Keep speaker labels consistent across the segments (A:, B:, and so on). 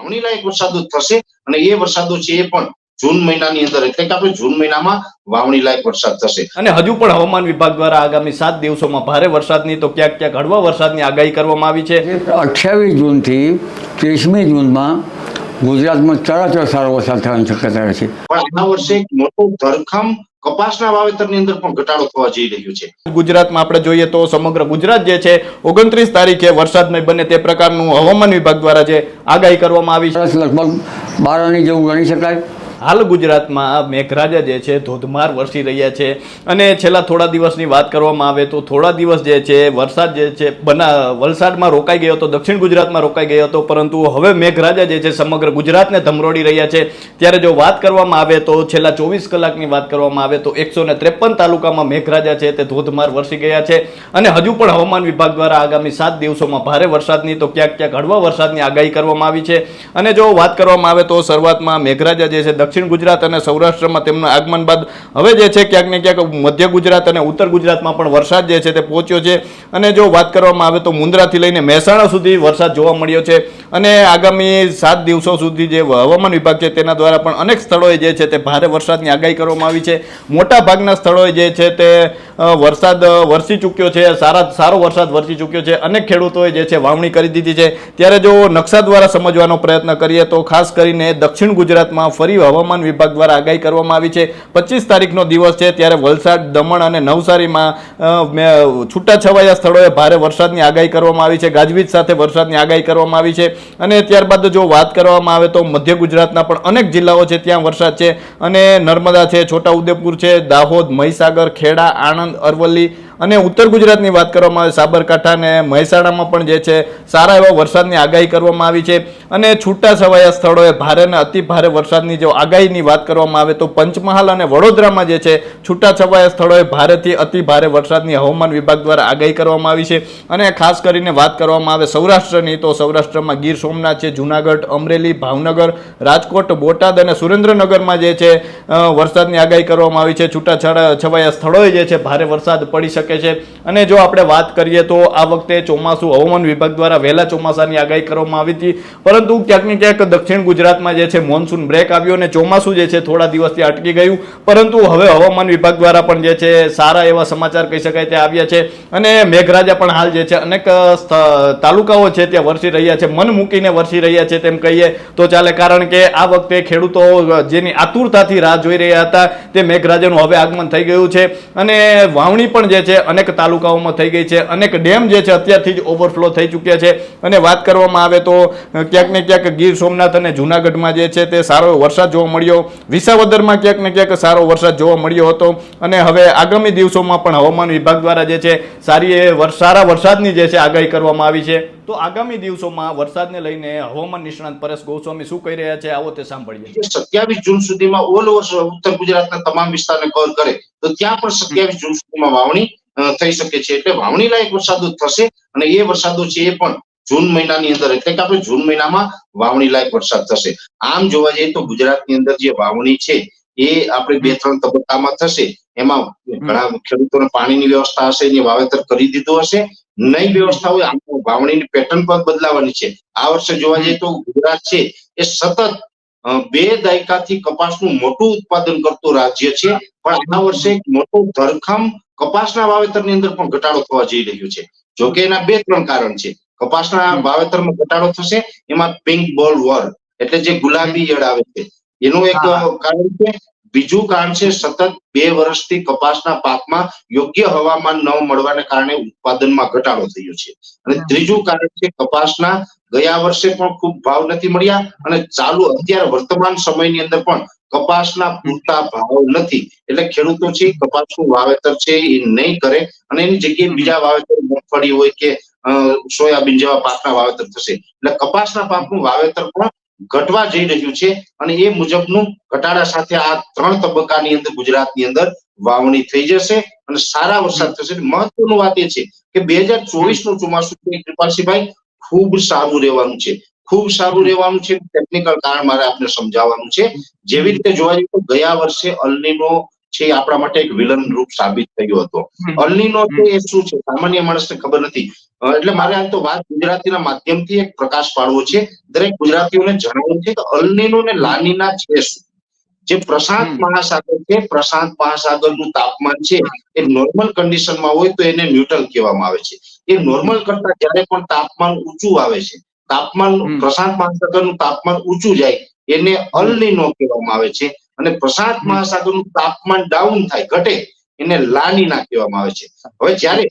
A: વાવણી લાયક વરસાદો થશે અને એ વરસાદો છે એ પણ જૂન મહિનાની અંદર એટલે કે આપણે જૂન મહિનામાં વાવણી લાયક વરસાદ થશે.
B: અને હજુ પણ હવામાન વિભાગ દ્વારા આગામી સાત દિવસોમાં ભારે વરસાદની તો ક્યાંક ક્યાંક હળવા વરસાદની આગાહી કરવામાં આવી છે.
C: અઠ્યાવીસ જૂનથી ત્રીસમી જૂનમાં ગુજરાતમાં ચરાચર સારો વરસાદ થવાની શક્યતા છે.
A: પણ આ વર્ષે એક મોટો ધરખમ કપાસના વાવેતરની અંદર પણ ઘટાડો થવા જઈ રહ્યો છે.
B: ગુજરાતમાં આપણે જોઈએ તો સમગ્ર ગુજરાત જે છે ઓગણત્રીસ તારીખે વરસાદમય બને તે પ્રકારનું હવામાન વિભાગ દ્વારા જે આગાહી કરવામાં આવી છે.
C: લગભગ બારની જેવું ગણી શકાય.
B: હાલ ગુજરાતમાં મેઘરાજા જે છે, ધોધમાર વરસી રહ્યા છે. અને છેલ્લા થોડા દિવસની વાત કરવામાં આવે તો થોડા દિવસ જે છે, વરસાદ જે છે, બના, વલસાડમાં રોકાઈ ગયો હતો, દક્ષિણ ગુજરાતમાં રોકાઈ ગયો હતો, પરંતુ હવે મેઘરાજા જે છે, સમગ્ર ગુજરાતને ધમરોડી રહ્યા છે. ત્યારે જો વાત કરવામાં આવે તો છેલ્લા ચોવીસ કલાકની વાત કરવામાં આવે તો એકસો ત્રેપન તાલુકામાં મેઘરાજા છે, તે ધોધમાર વરસી ગયા છે. અને હજુ પણ હવામાન વિભાગ દ્વારા આગામી સાત દિવસોમાં ભારે વરસાદની તો ક્યાંક ક્યાંક હળવા વરસાદની આગાહી કરવામાં આવી છે. અને જો વાત કરવામાં આવે તો શરૂઆતમાં મેઘરાજા જે છે દક્ષિણ ગુજરાત અને સૌરાષ્ટ્રમાં તેમના આગમન બાદ હવે જે છે ક્યાંક ને ક્યાંક મધ્ય ગુજરાત અને ઉત્તર ગુજરાતમાં પણ વરસાદ જે છે તે પહોંચ્યો છે. અને જો વાત કરવામાં આવે તો મુન્દ્રાથી લઈને મહેસાણા સુધી વરસાદ જોવા મળ્યો છે. અને આગામી સાત દિવસો સુધી જે હવામાન વિભાગ છે તેના દ્વારા પણ અનેક સ્થળોએ જે છે તે ભારે વરસાદની આગાહી કરવામાં આવી છે. મોટા ભાગના સ્થળોએ જે છે તે વરસાદ વરસી ચૂક્યો છે. સારા, સારો વરસાદ વરસી ચૂક્યો છે. અનેક ખેડૂતોએ જે છે વાવણી કરી દીધી છે. ત્યારે જો નકશા દ્વારા સમજવાનો પ્રયત્ન કરીએ તો ખાસ કરીને દક્ષિણ ગુજરાતમાં ફરી હવામાન વિભાગ દ્વારા આગાહી કરવામાં આવી છે. પચીસ તારીખનો દિવસ છે ત્યારે વલસાડ, દમણ અને નવસારીમાં છૂટાછવાયા સ્થળોએ ભારે વરસાદની આગાહી કરવામાં આવી છે. ગાજવીજ સાથે વરસાદની આગાહી કરવામાં આવી છે. અને ત્યારબાદ જો વાત કરવામાં આવે તો મધ્ય ગુજરાતના પણ અનેક જિલ્લાઓ છે ત્યાં વરસાદ છે. અને નર્મદા છે, છોટાઉદેપુર છે, દાહોદ, મહીસાગર, ખેડા, આણંદ, અરવલ્લી અને ઉત્તર ગુજરાતની વાત કરવામાં આવે, સાબરકાંઠા અને મહેસાણામાં પણ જે છે, સારા એવા વરસાદની આગાહી કરવામાં આવી છે. અને છૂટા છવાયા સ્થળોએ ભારે અને અતિ ભારે વરસાદની જો આગાહીની વાત કરવામાં આવે તો પંચમહાલ અને વડોદરામાં જે છે છૂટા છવાયા સ્થળોએ ભારેથી અતિ ભારે વરસાદની હવામાન વિભાગ દ્વારા આગાહી કરવામાં આવી છે. અને ખાસ કરીને વાત કરવામાં આવે સૌરાષ્ટ્રની, તો સૌરાષ્ટ્રમાં ગીર સોમનાથ છે, જુનાગઢ, અમરેલી, ભાવનગર, રાજકોટ, બોટાદ અને સુરેન્દ્રનગરમાં જે છે વરસાદની આગાહી કરવામાં આવી છે. છૂટા છવાયા સ્થળોએ જે છે, ભારે વરસાદ પડી શકે છે. અને જો આપણે વાત કરીએ તો આ વખતે ચોમાસું હવામાન વિભાગ દ્વારા વહેલા ચોમાસાની આગાહી કરવામાં આવી હતી. પરંતુ ક્યાંક ક્યાંક દક્ષિણ ગુજરાતમાં જે છે મોન્સૂન બ્રેક આવ્યો અને ચોમાસું જે છે થોડા દિવસથી અટકી ગયું. પરંતુ હવે હવામાન વિભાગ દ્વારા પણ જે છે સારા એવા સમાચાર કહી શકાય તે આવ્યા છે. અને મેઘરાજા પણ હાલ જે છે અનેક તાલુકાઓ છે ત્યાં વરસી રહ્યા છે. મન મૂકીને વરસી રહ્યા છે તેમ કહીએ તો ચાલે. કારણ કે આ વખતે ખેડૂતો જેની આતુરતાથી રાહ જોઈ રહ્યા હતા તે મેઘરાજાનું હવે આગમન થઈ ગયું છે. અને વાવણી પણ જે છે અનેક તાલુકાઓમાં થઈ ગઈ છે. અનેક ડેમ જે છે અત્યારથી જ ઓવરફ્લો થઈ ચૂક્યા છે. અને વાત કરવામાં આવે તો ક્યાંક ને ક્યાંક ગીર સોમનાથ અને જુનાગઢમાં જે છે તે સારો વરસાદ જોવા મળ્યો. વિસાવદરમાં ક્યાંક ને ક્યાંક સારો વરસાદ જોવા મળ્યો હતો. અને હવે આગામી દિવસોમાં પણ હવામાન વિભાગ દ્વારા જે છે સારી એ સારા વરસાદની જે છે આગાહી કરવામાં આવી છે. તો આગામી દિવસોમાં વરસાદને લઈને હવામાન નિષ્ણાંત પરેશ ગોસ્વામી શું કહી રહ્યા છે? આવો તે સાંભળીએ.
A: સત્યાવીસ જૂન સુધીમાં ઓલ ઓવર ઉત્તર ગુજરાતના તમામ વિસ્તારને કવર કરે, તો ત્યાં પણ સત્યાવીસ જૂન સુધીમાં વાવણી થઈ શકે છે. એટલે વાવણી લાયક વરસાદો થશે અને એ વરસાદો છે એ પણ જૂન મહિનાની અંદર, એટલે કે આપણે જૂન મહિનામાં વાવણી લાયક વરસાદ થશે. આમ જોવા જઈએ તો ગુજરાતની અંદર જે વાવણી છે એ આપણે બે ત્રણ તબક્કામાં થશે. એમાં ઘણા ખેડૂતોને પાણીની વ્યવસ્થા હશે, એની વાવેતર કરી દીધું હશે નહીં વ્યવસ્થા હોય વાવણીની પેટર્ન પણ બદલાવાની છે. આ વર્ષે જોવા જઈએ તો ગુજરાત છે એ સતત બે દાયકાથી કપાસનું મોટું ઉત્પાદન કરતું રાજ્ય છે. પણ આ વર્ષે એક મોટો ધરખમ કપાસના વાવેતરની અંદર પણ ઘટાડો થવા જઈ રહ્યો છે. જો કે એના બે ત્રણ કારણ છે. કપાસના વાવેતરમાં ઘટાડો થશે એમાં પિંક બોલ વર એટલે જે ગુલાબી ઈયળ આવે છે. એનું એક કારણ છે બીજું કારણ છે સતત બે વર્ષથી કપાસના પાકમાં યોગ્ય હવામાન ન મળવાને કારણે ઉત્પાદનમાં ઘટાડો થયો છે. અને ત્રીજું કારણ છે કપાસના ગયા વર્ષે પણ ખૂબ ભાવ નથી મળ્યા અને ચાલુ અત્યારે વર્તમાન સમયની અંદર પણ કપાસના પૂરતા ભાવ નથી. એટલે ખેડૂતો છે કપાસનું વાવેતર છે એ નહીં કરે અને એની જગ્યાએ બીજા વાવેતર મગફળી હોય કે સોયાબીન જેવા પાકના વાવેતર થશે. એટલે કપાસના પાકનું વાવેતર પણ ઘટવા જઈ રહ્યું છે અને એ મુજબનું ઘટાડા સાથે આ ત્રણ તબક્કાની અંદર ગુજરાતની અંદર વાવણી થઈ જશે અને સારા વરસાદ થશે. મહત્વનું વાત એ છે કે બે હજાર ચોવીસનું ચોમાસું છે. કૃપાલસિંહભાઈ, ખૂબ સારું રહેવાનું છે. ખૂબ સારું રહેવાનું છે. ટેકનિકલ કારણ મારે આપને સમજાવવાનું છે. જેવી રીતે જોવા જઈએ તો ગયા વર્ષે અલનીનો છે આપણા માટે એક વિલન રૂપ સાબિત થયો હતો. અલનીનો છે એ શું છે? સામાન્ય માણસને ખબર નથી. એટલે મારે આ તો વાત ગુજરાતીના માધ્યમથી એક પ્રકાશ પાડવો છે. દરેક ગુજરાતીઓને જણાવવું છે કે અલનીનો ને લાનીના છે શું? જે પ્રશાંત મહાસાગર છે પ્રશાંત મહાસાગરનું તાપમાન છે એ નોર્મલ કન્ડિશનમાં હોય તો એને ન્યુટ્રલ કહેવામાં આવે છે. એ નોર્મલ કરતા જ્યારે પણ તાપમાન ઊંચું આવે છે તાપમાન પ્રશાંત મહાસાગરનું તાપમાન ઊંચું જાય એને અલનીનો કહેવામાં આવે છે. અને પ્રશાંત મહાસાગરનું તાપમાન ડાઉન થાય ઘટે એને લાનીના કહેવામાં આવે છે. હવે જ્યારે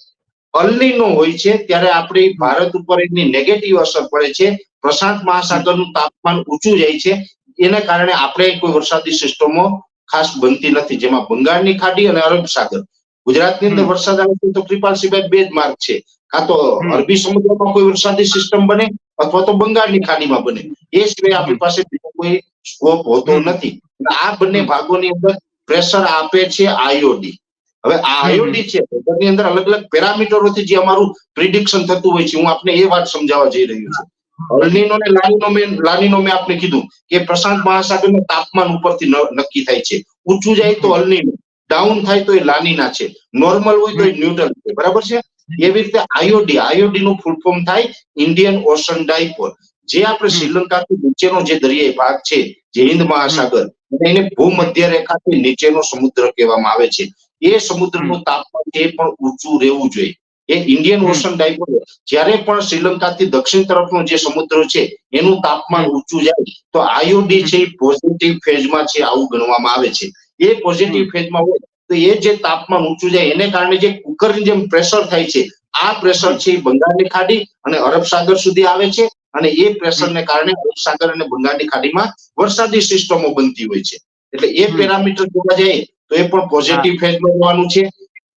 A: અલ્લીનો હોય છે ત્યારે આપણી ભારત ઉપર એની નેગેટિવ અસર પડે છે પ્રશાંત મહાસાગરનું તાપમાન ઊંચું જાય છે એના કારણે આપણે કોઈ વરસાદી સિસ્ટમો ખાસ બનતી નથી જેમાં બંગાળની ખાડી અને અરબ સાગર. ગુજરાતની અંદર વરસાદ આવે તો કૃપાલ સિવાય બે જ માર્ગ છે. કાં તો અરબી સમુદ્રમાં કોઈ વરસાદી સિસ્ટમ બને અથવા તો બંગાળની ખાડીમાં બને. એ સિવાય આપણી પાસે બીજો કોઈ સ્કોપ હોતો નથી. આ બંને ભાગોની અંદર પ્રેશર આપે છે આયોડી હવે આ આયોડી છે ની અંદર અલગ અલગ પેરામીટરોથી જે અમારું પ્રિડિક્શન થતું હોય છે હું આપને એ વાત સમજાવવા જઈ રહ્યો છું. અલનીનો ને લાનીનો મેં લાનીનો મેં આપને કીધું કે પ્રશાંત મહાસાગરનું તાપમાન ઉપરથી નક્કી થાય છે. ઊંચું જાય તો અલનીનો ડાઉન થાય તો એ લાનીના છે. નોર્મલ હોય તો એ ન્યુટ્રલ છે. બરાબર છે? એવી રીતે આયોડી આયોડી નું ફૂલ ફોર્મ થાય ઇન્ડિયન ઓશન ડાયપોલ જે આપણે. શ્રીલંકાથી નીચેનો જે દરિયાઈ ભાગ છે જે હિન્દ મહાસાગર એને ભૂમધ્ય રેખાથી નીચેનો સમુદ્ર કહેવામાં આવે છે. એ સમુદ્રનું તાપમાન એ પણ ઊંચું રહેવું જોઈએ. એ ઇન્ડિયન ઓશન ડાયપોલ જ્યારે પણ શ્રીલંકાથી દક્ષિણ તરફનો જે સમુદ્ર છે એનું તાપમાન ઊંચું જાય તો આયોડી છે એ પોઝિટિવ ફેઝમાં છે આવું ગણવામાં આવે છે. એ પોઝિટિવ ફેઝમાં હોય તો એ જે તાપમાન ઊંચું જાય એને કારણે જે કુકરની જેમ પ્રેશર થાય છે આ પ્રેશર છે એ બંગાળની ખાડી અને અરબ સાગર સુધી આવે છે અને એ પ્રેશરને કારણે અરબ સાગર અને બંગાળની ખાડીમાં વરસાદી સિસ્ટમો બનતી હોય છે. એટલે એ પેરામીટર જોવા જઈએ તો એ પણ પોઝિટિવ ફેઝમાં જોવાનું છે.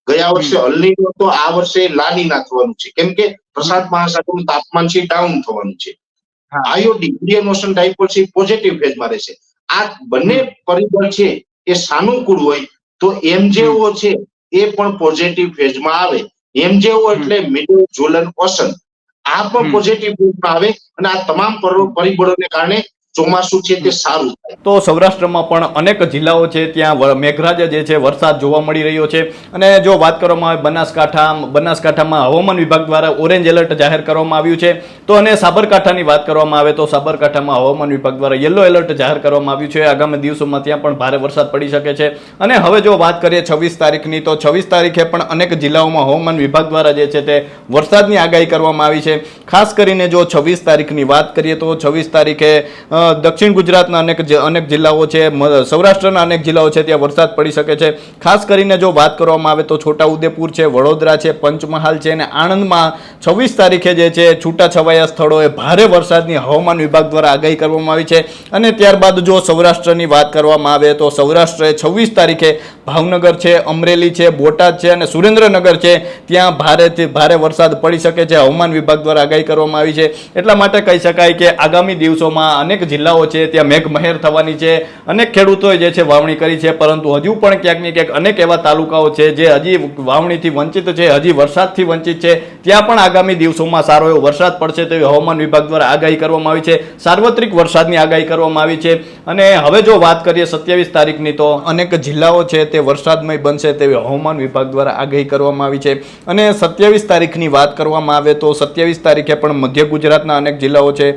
A: ગયા વર્ષે અલનીનો તો આ વર્ષે લાનીના થવાનું છે. કેમ કે પ્રશાંત મહાસાગરનું તાપમાન છે ડાઉન થવાનું છે. આઈઓડી ઇન્ડિયન ઓશન ડાયપોલ છે પોઝિટિવ ફેઝમાં રહેશે. આ બંને પરિબળ છે એ સાનુકૂળ હોય તો એમજેઓ છે એ પણ પોઝિટિવ ફેઝમાં આવે. એમજેઓ એટલે મિડલ ઝોલન ઓશન આ પણ. પોઝિટિવ ફેઝમાં આવે અને આ તમામ પરિબળોને કારણે ચોમાસું છે તે સારું.
B: તો સૌરાષ્ટ્રમાં પણ અનેક જિલ્લાઓ છે, ત્યાં મેઘરાજા જે છે, વરસાદ જોવા મળી રહ્યો છે. અને જો વાત કરવામાં આવે બનાસકાંઠા, બનાસકાંઠામાં હવામાન વિભાગ દ્વારા ઓરેન્જ એલર્ટ જાહેર કરવામાં આવ્યું છે. તો અને સાબરકાંઠાની વાત કરવામાં આવે તો સાબરકાંઠામાં હવામાન વિભાગ દ્વારા યલો એલર્ટ જાહેર કરવામાં આવ્યું છે. આગામી દિવસોમાં ત્યાં પણ ભારે વરસાદ પડી શકે છે. અને હવે જો વાત કરીએ છવ્વીસ તારીખની, તો છવ્વીસ તારીખે પણ અનેક જિલ્લાઓમાં હવામાન વિભાગ દ્વારા જે છે તે વરસાદની આગાહી કરવામાં આવી છે. ખાસ કરીને જો છવ્વીસ તારીખની વાત કરીએ તો છવ્વીસ તારીખે દક્ષિણ ગુજરાતના અનેક અનેક જિલ્લાઓ છે સૌરાષ્ટ્રના અનેક જિલ્લાઓ છે, ત્યાં વરસાદ પડી શકે છે. ખાસ કરીને જો વાત કરવામાં આવે તો છોટાઉદેપુર છે, વડોદરા છે, પંચમહાલ છે અને આણંદમાં છવ્વીસ તારીખે જે છે, છૂટાછવાયા સ્થળોએ ભારે વરસાદની હવામાન વિભાગ દ્વારા આગાહી કરવામાં આવી છે. અને ત્યારબાદ જો સૌરાષ્ટ્રની વાત કરવામાં આવે તો સૌરાષ્ટ્રે છવ્વીસ તારીખે ભાવનગર છે, અમરેલી છે, બોટાદ છે અને સુરેન્દ્રનગર છે, ત્યાં ભારેથી ભારે વરસાદ પડી શકે છે. હવામાન વિભાગ દ્વારા આગાહી કરવામાં આવી છે. એટલા માટે કહી શકાય કે આગામી દિવસોમાં અનેક જિલ્લાઓ છે, ત્યાં મેઘમહેર થવાની છે. અનેક ખેડૂતોએ જે છે વાવણી કરી છે, પરંતુ હજુ પણ ક્યાંક ને ક્યાંક અનેક એવા તાલુકાઓ છે જે હજી વાવણીથી વંચિત છે, હજી વરસાદથી વંચિત છે. ત્યાં પણ આગામી દિવસોમાં સારો એવો વરસાદ પડશે તેવી હવામાન વિભાગ દ્વારા આગાહી કરવામાં આવી છે. સાર્વત્રિક વરસાદની આગાહી કરવામાં આવી છે. અને હવે જો વાત કરીએ સત્યાવીસ તારીખની તો અનેક જિલ્લાઓ છે તે વરસાદમય બનશે તેવી હવામાન વિભાગ દ્વારા આગાહી કરવામાં આવી છે. અને સત્યાવીસ તારીખની વાત કરવામાં આવે તો સત્યાવીસ તારીખે પણ મધ્ય ગુજરાતના અનેક જિલ્લાઓ છે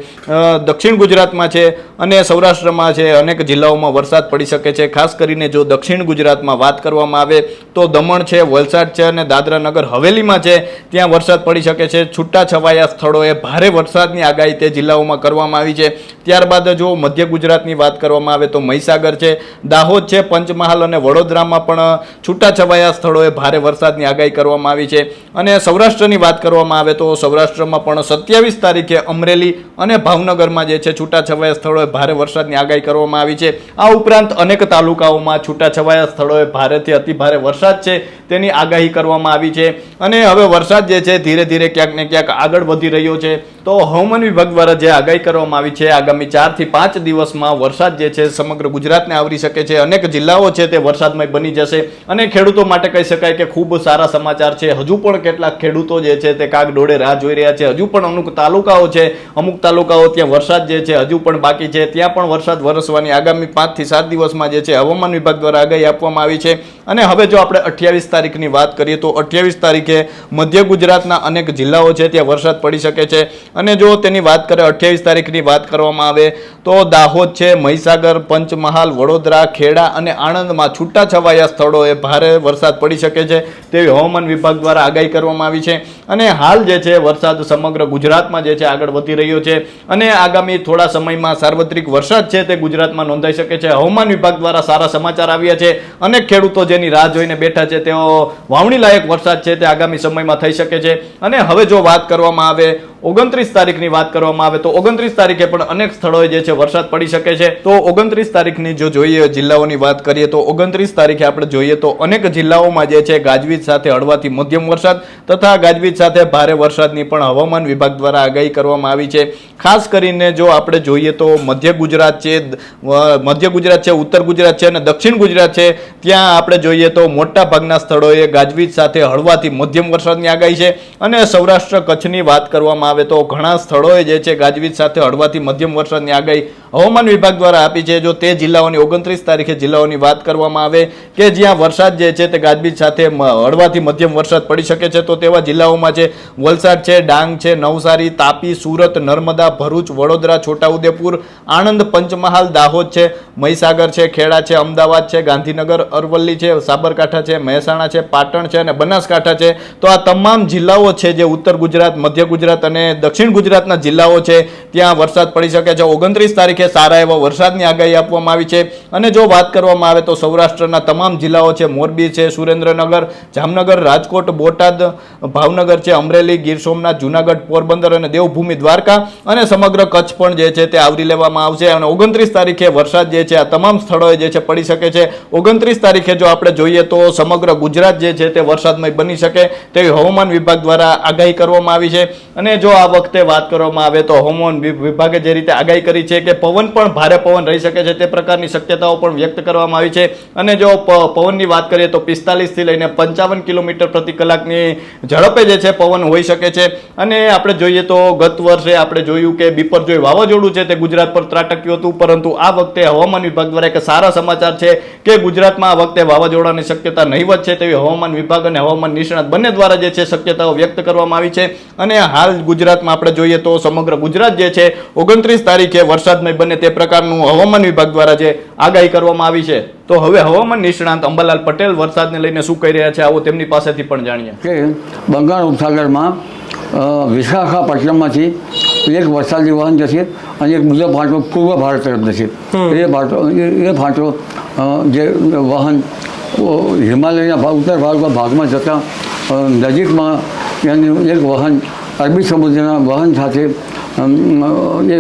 B: દક્ષિણ ગુજરાતમાં છે અને સૌરાષ્ટ્રમાં છે. અનેક જિલ્લાઓમાં વરસાદ પડી શકે છે. ખાસ કરીને જો દક્ષિણ ગુજરાતમાં વાત કરવામાં આવે તો દમણ છે, વલસાડ છે અને દાદરા નગર હવેલીમાં છે. ત્યાં વરસાદ પડી શકે છે. છૂટા છવાયા સ્થળોએ ભારે વરસાદની આગાહી તે જિલ્લાઓમાં કરવામાં આવી છે. ત્યારબાદ જો મધ્ય ગુજરાતની વાત કરવામાં આવે તો મહીસાગર છે, દાહોદ છે, પંચમહાલ અને વડોદરામાં પણ છૂટાછવાયા સ્થળોએ ભારે વરસાદની આગાહી કરવામાં આવી છે. અને સૌરાષ્ટ્રની વાત કરવામાં આવે તો સૌરાષ્ટ્રમાં પણ સત્યાવીસ તારીખે અમરેલી અને ભાવનગરમાં જે છે, છૂટાછવાયા સ્થળોએ ભારે વરસાદની આગાહી કરવામાં આવી છે. આ ઉપરાંત અનેક તાલુકાઓમાં છૂટાછવાયા સ્થળોએ ભારેથી અતિ ભારે વરસાદ છે. તેની આગાહી કરવામાં આવી છે. અને હવે વરસાદ જે છે, ધીરે ધીરે ક્યાંક ને ક્યાંક આગળ વધી રહ્યો છે. તો હવામાન વિભાગ દ્વારા જે આગાહી કરવામાં આવી છે, આગામી ચારથી પાંચ દિવસમાં વરસાદ જે છે સમગ્ર ગુજરાતને આવરી શકે છે. અનેક જિલ્લાઓ છે તે વરસાદમય બની જશે. અને ખેડૂતો માટે કહી શકાય કે ખૂબ સારા સમાચાર છે. હજુ પણ કેટલાક ખેડૂતો જે છે તે કાગડોળે રાહ જોઈ રહ્યા છે. હજુ પણ અમુક તાલુકાઓ છે, અમુક તાલુકાઓ ત્યાં વરસાદ જે છે હજુ પણ બાકી છે. ત્યાં પણ વરસાદ વરસવાની આગામી પાંચથી સાત દિવસમાં જે છે હવામાન વિભાગ દ્વારા આગાહી આપવામાં આવી છે. અને હવે જો આપણે અઠ્યાવીસ તારીખની વાત કરીએ તો અઠ્યાવીસ તારીખે મધ્ય ગુજરાતના અનેક જિલ્લાઓ છે ત્યાં વરસાદ પડી શકે છે. અને જો તેની વાત કરે, અઠ્યાવીસ તારીખની વાત કરવામાં આવે, તો દાહોદ છે, મહીસાગર, પંચમહાલ, વડોદરા, ખેડા અને આણંદમાં છૂટાછવાયા સ્થળોએ ભારે વરસાદ પડી શકે છે તેવી હવામાન વિભાગ દ્વારા આગાહી કરવામાં આવી છે. અને હાલ જે છે, વરસાદ સમગ્ર ગુજરાતમાં જે છે, આગળ વધી રહ્યો છે. અને આગામી થોડા સમયમાં સાર્વત્રિક વરસાદ છે તે ગુજરાતમાં નોંધાઈ શકે છે. હવામાન વિભાગ દ્વારા સારા સમાચાર આવ્યા છે. અનેક ખેડૂતો જેની રાહ જોઈને બેઠા છે, તેઓ વાવણી લાયક વરસાદ છે તે આગામી સમયમાં થઈ શકે છે. અને હવે જો વાત કરવામાં આવે, ઓગણત્રીસ તારીખની વાત કરવામાં આવે, તો ઓગણત્રીસ તારીખે પણ અનેક સ્થળોએ જે છે, વરસાદ પડી શકે છે. તો ઓગણત્રીસ તારીખની જો જોઈએ, જિલ્લાઓની વાત કરીએ, તો ઓગણત્રીસ તારીખે આપણે જોઈએ તો અનેક જિલ્લાઓમાં જે છે, ગાજવીજ સાથે હળવાથી મધ્યમ વરસાદ તથા ગાજવીજ સાથે ભારે વરસાદની પણ હવામાન વિભાગ દ્વારા આગાહી કરવામાં આવી છે. ખાસ કરીને જો આપણે જોઈએ તો મધ્ય ગુજરાત છે મધ્ય ગુજરાત છે, ઉત્તર ગુજરાત છે અને દક્ષિણ ગુજરાત છે, ત્યાં આપણે જોઈએ તો મોટા ભાગના સ્થળોએ ગાજવીજ સાથે હળવાથી મધ્યમ વરસાદની આગાહી છે. અને સૌરાષ્ટ્ર કચ્છની વાત કરવામાં આવે તો ઘણા સ્થળોએ જે છે ગાજવીજ સાથે હળવાથી મધ્યમ વરસાદની આગાહી હવામાન વિભાગ દ્વારા આપી છે. જો તે જિલ્લાઓની ઓગણત્રીસ તારીખે જિલ્લાઓની વાત કરવામાં આવે કે જ્યાં વરસાદ જે છે તે ગાજવીજ સાથે હળવાથી મધ્યમ વરસાદ પડી શકે છે, તો તેવા જિલ્લાઓમાં છે. વલસાડ છે, ડાંગ છે, નવસારી, તાપી, સુરત, નર્મદા, ભરૂચ, વડોદરા, છોટાઉદેપુર, આણંદ, પંચમહાલ, દાહોદ છે. મહીસાગર છે, ખેડા છે, અમદાવાદ છે, ગાંધીનગર, અરવલ્લી છે, સાબરકાંઠા છે, મહેસાણા છે, પાટણ છે અને બનાસકાંઠા છે. તો આ તમામ જિલ્લાઓ છે જે ઉત્તર ગુજરાત, મધ્ય ગુજરાત અને દક્ષિણ ગુજરાતના જિલ્લાઓ છે, ત્યાં વરસાદ પડી શકે છે. ઓગણત્રીસ તારીખે સારા એવા વરસાદની આગાહી આપવામાં આવી છે. અને જો વાત કરવામાં આવે તો સૌરાષ્ટ્રના તમામ જિલ્લાઓ છે. મોરબી છે, સુરેન્દ્રનગર, જામનગર, રાજકોટ, બોટાદ, ભાવનગર છે, અમરેલી, ગીર સોમનાથ, જુનાગઢ, પોરબંદર અને દેવભૂમિ દ્વારકા અને સમગ્ર કચ્છ પણ જે છે તે આવરી લેવામાં આવશે અને ઓગણત્રીસ તારીખે વરસાદ જે છે આ તમામ સ્થળોએ જે છે પડી શકે છે. ઓગણત્રીસ તારીખે જો આપણે જોઈએ તો સમગ્ર ગુજરાત જે છે તે વરસાદમય બની શકે તેવી હવામાન વિભાગ દ્વારા આગાહી કરવામાં આવી છે. અને જો આ વખતે વાત કરવામાં આવે તો હવામાન વિભાગે જે રીતે આગાહી કરી છે કે પવન પણ ભારે પવન રહી શકે છે તે પ્રકારની શક્યતાઓ પણ વ્યક્ત કરવામાં આવી છે. અને જો પવનની વાત કરીએ તો પિસ્તાલીસથી લઈને પંચાવન કિલોમીટર પ્રતિ કલાકની ઝડપે જે છે, પવન હોઈ શકે છે. અને આપણે જોઈએ તો ગત વર્ષે આપણે જોયું કે બિપરજોય વાવાઝોડું છે તે ગુજરાત પર ત્રાટક્યું હતું. પરંતુ આ વખતે હવામાન વિભાગ દ્વારા એક સારા સમાચાર છે કે ગુજરાતમાં આ વખતે વાવાઝોડાની શક્યતા નહીવત છે. તેવી હવામાન વિભાગ અને હવામાન નિષ્ણાત બંને દ્વારા જે છે શક્યતાઓ વ્યક્ત કરવામાં આવી છે. અને હાલ ગુજરાતમાં આપણે જોઈએ તો સમગ્ર ગુજરાત જે છે, ઓગણત્રીસ તારીખે વરસાદમય બને તે પ્રકારનું હવામાન વિભાગ દ્વારા જે આગાહી કરવામાં આવી છે. તો હવે હવામાન નિષ્ણાંત અંબાલાલ પટેલ વરસાદને લઈને શું કહી રહ્યા છે આવો તેમની પાસેથી પણ જાણીએ.
C: કે બંગાળ ઉપસાગરમાં વિશાખાપટ્ટનમમાંથી એક વરસાદી વહન જશે અને એક બીજો ફાંટો પૂર્વ ભારત તરફ જશે. એ ફાંટો એ- ફાંટો જે વહન હિમાલયના ઉત્તર ભારતના ભાગમાં જતા નજીકમાં એનું એક વહન અરબી સમુદ્રના વહન સાથે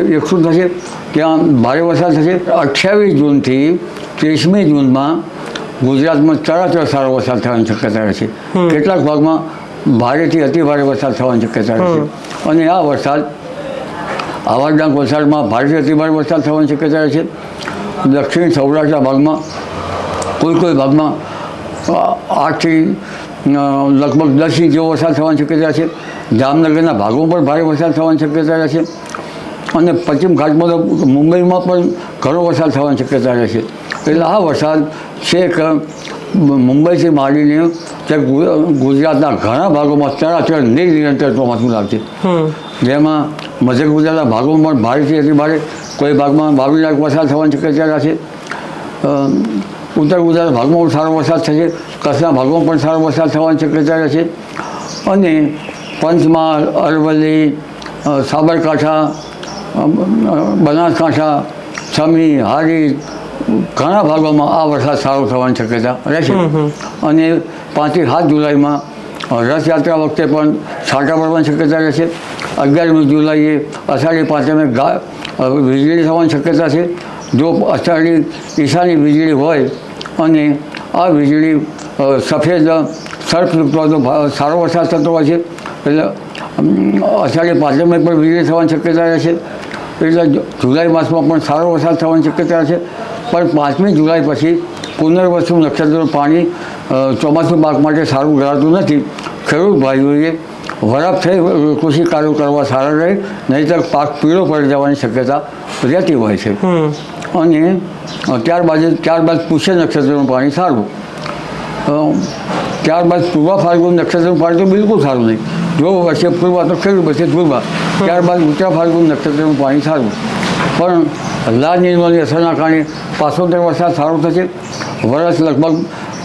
C: એકઠું થશે. ત્યાં ભારે વરસાદ થશે. અઠ્યાવીસ જૂનથી ત્રીસમી જૂનમાં ગુજરાતમાં ચરાચર સારો વરસાદ થવાની શક્યતા રહે છે. કેટલાક ભાગમાં ભારેથી અતિ ભારે વરસાદ થવાની શક્યતા રહેશે અને આ વરસાદ આવા ડાંગ વલસાડમાં ભારેથી અતિ ભારે વરસાદ થવાની શક્યતા રહે છે. દક્ષિણ સૌરાષ્ટ્રના ભાગમાં કોઈ કોઈ ભાગમાં આઠથી લગભગ દસ ઇંચ જેવો વરસાદ થવાની શક્યતા છે. જામનગરના ભાગો પણ ભારે વરસાદ થવાની શક્યતા રહે છે. અને પશ્ચિમ ઘાટમાં તો મુંબઈમાં પણ ઘણો વરસાદ થવાની શક્યતા રહે છે. એટલે આ વરસાદ છેક મુંબઈથી માંડીને તે ગુજરાતના ઘણા ભાગોમાં ચરાચર નિરંતર ચોમાસું લાગશે. જેમાં મધ્ય ગુજરાતના ભાગોમાં પણ ભારેથી અતિ ભારે કોઈ ભાગમાં બાવીસ લાખ વરસાદ થવાની શક્યતા છે. ઉત્તર ગુજરાતના ભાગમાં પણ સારો વરસાદ થશે કચ્છના ભાગમાં પણ સારો વરસાદ થવાની શક્યતા છે. અને પંચમહાલ અરવલ્લી સાબરકાંઠા બનાસકાંઠા સમી હારી ઘણા ભાગોમાં આ વરસાદ સારો થવાની શક્યતા રહેશે. અને પાંચથી સાત જુલાઈમાં રથયાત્રા વખતે પણ છાંટા પડવાની શક્યતા રહેશે. અગિયારમી જુલાઈએ અષાઢી પાંચમે ગા વીજળી થવાની શક્યતા છે. જો અષાઢી ઈશાની વીજળી હોય અને આ વીજળી સફેદ સર્ફ તો સારો વરસાદ થતો હોય છે એટલે અષાઢી પાંચમે પણ વીજળી થવાની શક્યતા રહે છે એટલે જુલાઈ માસમાં પણ સારો વરસાદ થવાની શક્યતા છે. પણ પાંચમી જુલાઈ પછી પુનર્વસુ નક્ષત્રનું પાણી ચોમાસું પાક માટે સારું ગણાતું નથી. ખેડૂત ભાઈઓએ વરાપ થઈ કૃષિ કાર્યો કરવા સારા રહે નહીંતર પાક પીળો પડી જવાની શક્યતા રહેતી હોય છે. અને ત્યારબાદ ત્યારબાદ પુષ્ય નક્ષત્રનું પાણી સારું. ત્યારબાદ પૂર્વ ફાલ્ગુન નક્ષત્રનું પાણી તો બિલકુલ સારું નહીં. જો વર્ષે પૂર્વ તો ખેડૂત વર્ષે પૂર્વ. ત્યારબાદ ઉત્તરા ફાલ્ગુન નક્ષત્રનું પાણી સારું. પણ નિર્મળની અસરના કારણે પાસોતેર વરસાદ સારો થશે. વરસ લગભગ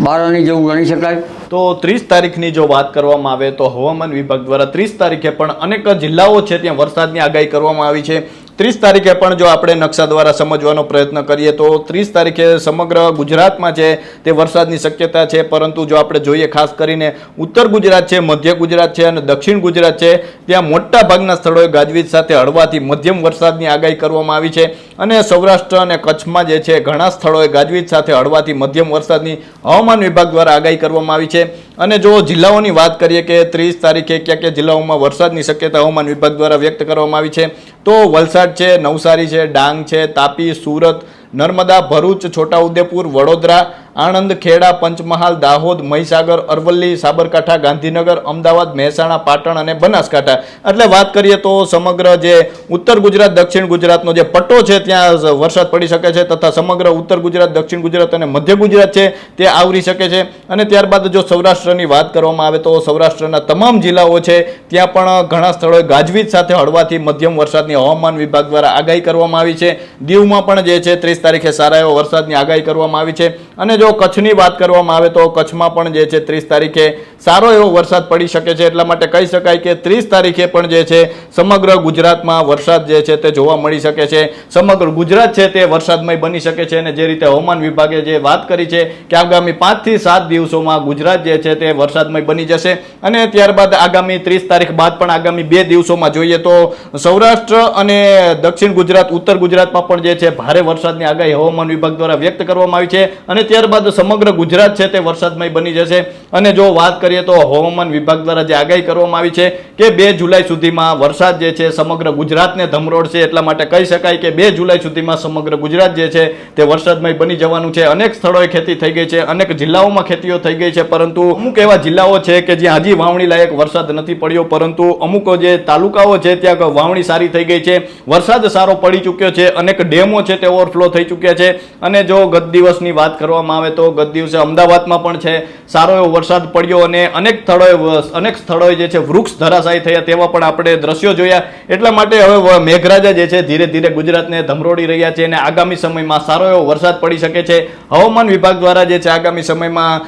C: બાર આની જેવું ગણી શકાય.
B: તો ત્રીસ તારીખની જો વાત કરવામાં આવે તો હવામાન વિભાગ દ્વારા ત્રીસ તારીખે પણ અનેક જિલ્લાઓ છે ત્યાં વરસાદની આગાહી કરવામાં આવી છે. ત્રીસ તારીખે પણ જો આપણે નકશા દ્વારા સમજવાનો પ્રયત્ન કરીએ તો ત્રીસ તારીખે સમગ્ર ગુજરાતમાં છે તે વરસાદની શક્યતા છે, પરંતુ જો આપણે જોઈએ ખાસ કરીને ઉત્તર ગુજરાત છે, મધ્ય ગુજરાત છે અને દક્ષિણ ગુજરાત છે, ત્યાં મોટા ભાગના સ્થળોએ ગાજવીજ સાથે હળવાથી મધ્યમ વરસાદની આગાહી કરવામાં આવી છે અને સૌરાષ્ટ્ર અને કચ્છમાં જે છે ઘણા સ્થળોએ ગાજવીજ સાથે હળવાથી મધ્યમ વરસાદની હવામાન વિભાગ દ્વારા આગાહી કરવામાં આવી છે. અને જો જિલ્લાઓની વાત કરીએ કે ત્રીસ તારીખે ક્યાં ક્યાં જિલ્લાઓમાં વરસાદની શક્યતા હવામાન વિભાગ દ્વારા વ્યક્ત કરવામાં આવી છે તો વલસાડ છે નવસારી છે ડાંગ છે તાપી સુરત નર્મદા ભરૂચ છોટાઉદેપુર વડોદરા આણંદ, ખેડા, પંચમહાલ, દાહોદ, મહીસાગર, અરવલ્લી, સાબરકાંઠા, ગાંધીનગર, અમદાવાદ, મહેસાણા, પાટણ અને બનાસકાંઠા. એટલે વાત કરીએ તો સમગ્ર જે ઉત્તર ગુજરાત, દક્ષિણ ગુજરાતનો જે પટ્ટો છે, ત્યાં વરસાદ પડી શકે છે તથા સમગ્ર ઉત્તર ગુજરાત, દક્ષિણ ગુજરાત અને મધ્ય ગુજરાત છે, તે આવરી શકે છે. અને ત્યારબાદ જો સૌરાષ્ટ્રની વાત કરવામાં આવે તો સૌરાષ્ટ્રના તમામ જિલ્લાઓ છે, ત્યાં પણ ઘણા સ્થળોએ ગાજવીજ સાથે હળવાથી મધ્યમ વરસાદની હવામાન વિભાગ દ્વારા આગાહી કરવામાં આવી છે. દીવમાં પણ જે છે, ત્રીસ તારીખે સારા એવો વરસાદની આગાહી કરવામાં આવી છે. અને જો કચ્છની વાત કરવામાં આવે તો કચ્છમાં પણ જે છે ત્રીસ તારીખે સારો એવો વરસાદ પડી શકે છે. એટલા માટે કહી શકાય કે ત્રીસ તારીખે પણ જે છે સમગ્ર ગુજરાતમાં વરસાદ જે છે તે જોવા મળી શકે છે. સમગ્ર ગુજરાત છે તે વરસાદમય બની શકે છે અને જે રીતે હવામાન વિભાગે જે વાત કરી છે કે આગામી પાંચથી સાત દિવસોમાં ગુજરાત જે છે તે વરસાદમય બની જશે અને ત્યારબાદ આગામી ત્રીસ તારીખ બાદ પણ આગામી બે દિવસોમાં જોઈએ તો સૌરાષ્ટ્ર અને દક્ષિણ ગુજરાત, ઉત્તર ગુજરાતમાં પણ જે છે ભારે વરસાદની આગાહી હવામાન વિભાગ દ્વારા વ્યક્ત કરવામાં આવી છે અને ત્યારબાદ સમગ્ર ગુજરાત છે તે વરસાદમય બની જશે. અને જો વાત કરીએ તો હવામાન વિભાગ દ્વારા જે આગાહી કરવામાં આવી છે કે બે જુલાઈ સુધીમાં વરસાદ જે છે સમગ્ર ગુજરાતને ધમરોડશે એટલા માટે કહી શકાય કે બે જુલાઈ સુધીમાં સમગ્ર ગુજરાત જે છે તે વરસાદમય બની જવાનું છે. અનેક સ્થળોએ ખેતી થઈ ગઈ છે, અનેક જિલ્લાઓમાં ખેતીઓ થઈ ગઈ છે, પરંતુ અમુક એવા જિલ્લાઓ છે કે જ્યાં હજી વાવણી લાયક વરસાદ નથી પડ્યો, પરંતુ અમુક જે તાલુકાઓ છે ત્યાં વાવણી સારી થઈ ગઈ છે, વરસાદ સારો પડી ચૂક્યો છે, અનેક ડેમો છે તે ઓવરફ્લો થઈ ચૂક્યા છે. અને જો ગત દિવસની વાત કરવામાં આવે તો ગત દિવસે અમદાવાદમાં પણ છે. સારો એવો વરસાદ પડ્યો અને અનેક સ્થળોએ અનેક સ્થળોએ જે છે વૃક્ષ ધરાશાયી થયા તેવા પણ આપણે દ્રશ્યો જોયા. એટલા માટે હવે મેઘરાજા જે છે ધીરે ધીરે ગુજરાતને ધમરોડી રહ્યા છે અને આગામી સમયમાં સારો એવો વરસાદ પડી શકે છે. હવામાન વિભાગ દ્વારા જે છે આગામી સમયમાં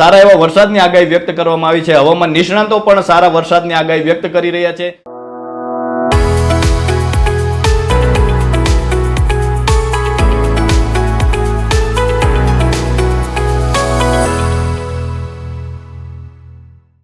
B: સારા એવા વરસાદની આગાહી વ્યક્ત કરવામાં આવી છે. હવામાન નિષ્ણાંતો પણ સારા વરસાદની આગાહી વ્યક્ત કરી રહ્યા છે.